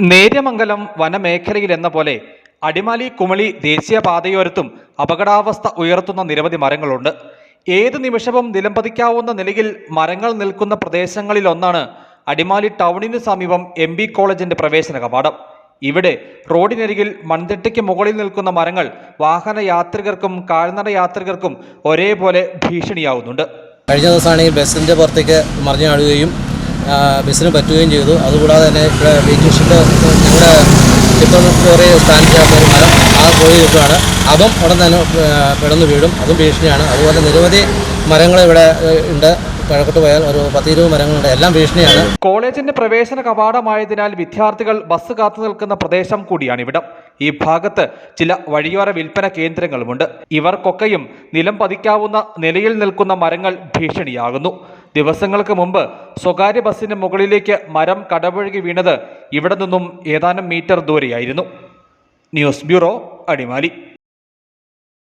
നേര്യമംഗലം വനമേഖലയിൽ എന്ന പോലെ അടിമാലി കുമളി ദേശീയപാതയോരത്തും അപകടാവസ്ഥ ഉയർത്തുന്ന നിരവധി മരങ്ങളുണ്ട്. ഏത് നിമിഷവും നിലംപതിക്കാവുന്ന നിലയിൽ മരങ്ങൾ നിൽക്കുന്ന പ്രദേശങ്ങളിലൊന്നാണ് അടിമാലി ടൗണിന് സമീപം എം ബി കോളേജിന്റെ പ്രവേശന കവാടം. ഇവിടെ റോഡിനരികിൽ മൺതിട്ടയ്ക്ക് മുകളിൽ നിൽക്കുന്ന മരങ്ങൾ വാഹന യാത്രികർക്കും കാൽനട യാത്രികർക്കും ഒരേപോലെ ഭീഷണിയാവുന്നുണ്ട്. കഴിഞ്ഞ ദിവസമാണെങ്കിൽ ബസ്സിന്റെ പുറത്തേക്ക് മറിഞ്ഞു കാണുകയും ആ, ബസ്സിന് പറ്റുകയും ചെയ്തു. അതുകൂടാതെ തന്നെ ഇവിടെ ഷെഡ് ഞങ്ങളുടെ ചിത്രം ലോറി സ്റ്റാൻഡ് ഒരു മരം ആ പോയി നിൽക്കുകയാണ് അതും ഉടൻ തന്നെ പിടന്ന് വീഴും. അതും ഭീഷണിയാണ്. അതുപോലെ നിരവധി മരങ്ങൾ ഇവിടെ ഉണ്ട്. കിഴക്കോട്ട് പോയാൽ ഒരു പത്തിരുപത് മരങ്ങളുണ്ട്. എല്ലാം ഭീഷണിയാണ്. കോളേജിന്റെ പ്രവേശന കവാടമായതിനാൽ വിദ്യാർത്ഥികൾ ബസ് കാത്തു നിൽക്കുന്ന പ്രദേശം കൂടിയാണ് ഇവിടം ഈ ഭാഗത്ത് ചില വഴിയോര വിൽപ്പന കേന്ദ്രങ്ങളുമുണ്ട്. ഇവർക്കൊക്കെയും നിലം പതിക്കാവുന്ന നിലയിൽ നിൽക്കുന്ന മരങ്ങൾ ഭീഷണിയാകുന്നു. ദിവസങ്ങൾക്ക് മുമ്പ് സ്വകാര്യ ബസ്സിന് മുകളിലേക്ക് മരം കടപുഴകി വീണത് ഇവിടെ നിന്നും ഏതാനും മീറ്റർ ദൂരെയായിരുന്നു. News bureau Adimali.